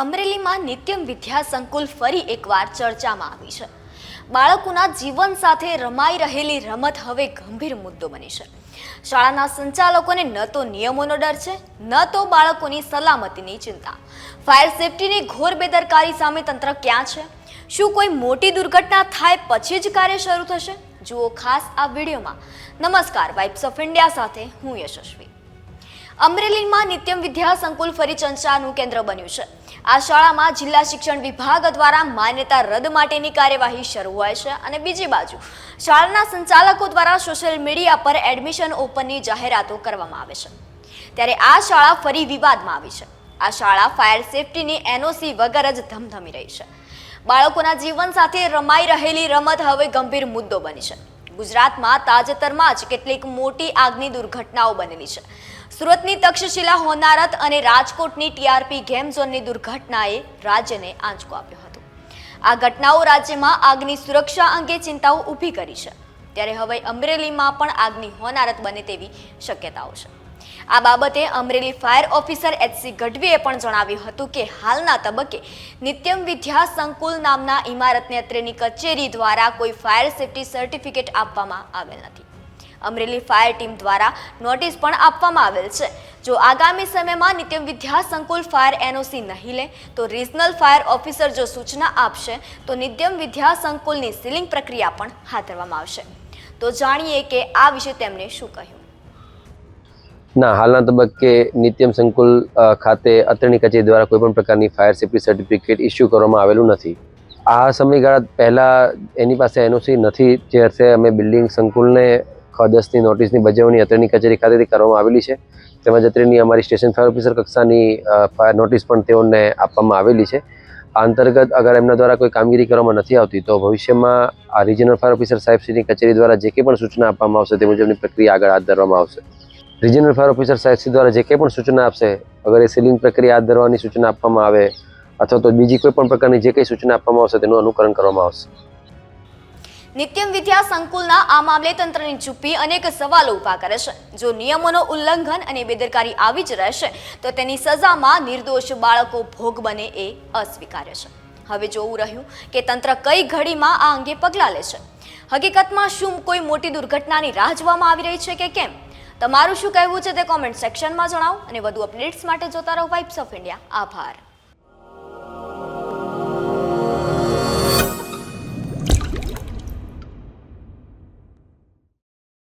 અમરેલીમાં નિત્યમ વિદ્યા સંકુલ ફરી એકવાર ચર્ચામાં આવી છે. બાળકોના જીવન સાથે રમાઈ રહેલી રમત હવે ગંભીર મુદ્દો બની છે. શાળાના સંચાલકોને ન તો નિયમોનો ડર છે, ન તો બાળકોની સલામતીની ચિંતા. ફાયર સેફટીની ઘોર બેદરકારી સામે તંત્ર ક્યાં છે? શું કોઈ મોટી દુર્ઘટના થાય પછી જ કાર્ય શરૂ થશે? જુઓ ખાસ આ વિડીયોમાં. નમસ્કાર વાઇબ્સ ઓફ ઇન્ડિયા સાથે હું યશસ્વી. અમરેલીમાં નિત્યમ વિદ્યા સંકુલ ફરી ચર્ચાનું કેન્દ્ર બન્યું છે. આ શાળામાં જિલ્લા શિક્ષણ વિભાગ દ્વારા માન્યતા રદ માટેની કાર્યવાહી શરૂ હોય છે અને બીજી બાજુ, શાળાના સંચાલકો દ્વારા સોશિયલ મીડિયા પર એડમિશન ઓપનની જાહેરાતો કરવામાં આવે છે. ત્યારે આ શાળા ફરી વિવાદમાં આવી છે. આ શાળા ફાયર સેફટીની એનઓસી વગર જ ધમધમી રહી છે. બાળકોના જીવન સાથે રમાઈ રહેલી રમત હવે ગંભીર મુદ્દો બની છે. ગુજરાતમાં તાજેતરમાં જ કેટલીક મોટી આગની દુર્ઘટનાઓ બનેલી છે. સુરતની તક્ષશિલા હોનારત અને રાજકોટની ટીઆરપી ગેમ ઝોનની દુર્ઘટનાએ રાજ્યને આંચકો આપ્યો હતો. આ ઘટનાઓ રાજ્યમાં આગની સુરક્ષા અંગે ચિંતાઓ ઊભી કરી છે. ત્યારે હવે અમરેલીમાં પણ આગની હોનારત બને તેવી શક્યતાઓ છે. આ બાબતે અમરેલી ફાયર ઓફિસર એચસી ગઢવીએ પણ જણાવ્યું હતું કે હાલના તબક્કે નિત્યમ વિદ્યા સંકુલ નામના ઇમારતને અત્રેની કચેરી દ્વારા કોઈ ફાયર સેફટી સર્ટિફિકેટ આપવામાં આવેલ નથી. અમરેલી ફાયર ટીમ દ્વારા નોટિસ પણ આપવામાં આવેલ છે. જો આગામી સમયમાં નિત્યમ વિદ્યા સંકુલ ફાયર એનઓસી નહીં લે, તો રિજનલ ફાયર ઓફિસર જો સૂચના આપશે, તો નિત્યમ વિદ્યા સંકુલની સીલિંગ પ્રક્રિયા પણ હાથ ધરવામાં આવશે. તો જાણીએ કે આ વિશે તેમણે શું કહ્યું. ના, હાલના તબક્કે નિત્યમ સંકુલ ખાતે અત્રેની કચેરી દ્વારા કોઈપણ પ્રકારની ફાયર સેફ્ટી સર્ટિફિકેટ ઇસ્યુ કરવામાં આવેલું નથી. આ સમયગાળા પહેલાં એની પાસે એનઓસી નથી, જે અર્થે અમે બિલ્ડિંગ સંકુલને ખદસની નોટિસની ભજવણી અત્રેની કચેરી ખાતેથી કરવામાં આવેલી છે. તેમજ અત્રેની અમારી સ્ટેશન ફાયર ઓફિસર કક્ષાની ફાયર નોટિસ પણ તેઓને આપવામાં આવેલી છે. આ અંતર્ગત અગર એમના દ્વારા કોઈ કામગીરી કરવામાં નથી આવતી, તો ભવિષ્યમાં આ રિજનલ ફાયર ઓફિસર સાહેબશ્રીની કચેરી દ્વારા જે કંઈ પણ સૂચના આપવામાં આવશે તે મુજબની પ્રક્રિયા આગળ હાથ ધરવામાં આવશે. રિજનલ ફાયર ઓફિસર સાહેબશ્રી દ્વારા જે કંઈ પણ સૂચના આપશે, અગર એ સીલિંગ પ્રક્રિયા હાથ ધરવાની સૂચના આપવામાં આવે, અથવા તો બીજી કોઈ પણ પ્રકારની જે કંઈ સૂચના આપવામાં આવશે, તેનું અનુકરણ કરવામાં આવશે. નિત્યમ વિદ્યા સંકુલના આ મામલે તંત્રની ચૂપ્પી અનેક સવાલો ઊભા કરે છે. જો નિયમોનો ઉલ્લંઘન અને બેદરકારી આવી જ રહેશે, તો તેની સજામાં નિર્દોષ બાળકો ભોગ બને એ અસ્વીકાર્ય છે. હવે જોવું રહ્યું કે તંત્ર કઈ ઘડીમાં આ અંગે પગલાં લે છે હકીકતમાં શું કોઈ મોટી દુર્ઘટનાની રાહ જોવામાં આવી રહી છે કે કેમ? તમારું શું કહેવું છે તે કોમેન્ટ સેક્શનમાં જણાવો અને વધુ અપડેટ્સ માટે જોતા રહો વાઇબ્સ ઓફ ઇન્ડિયા આભાર.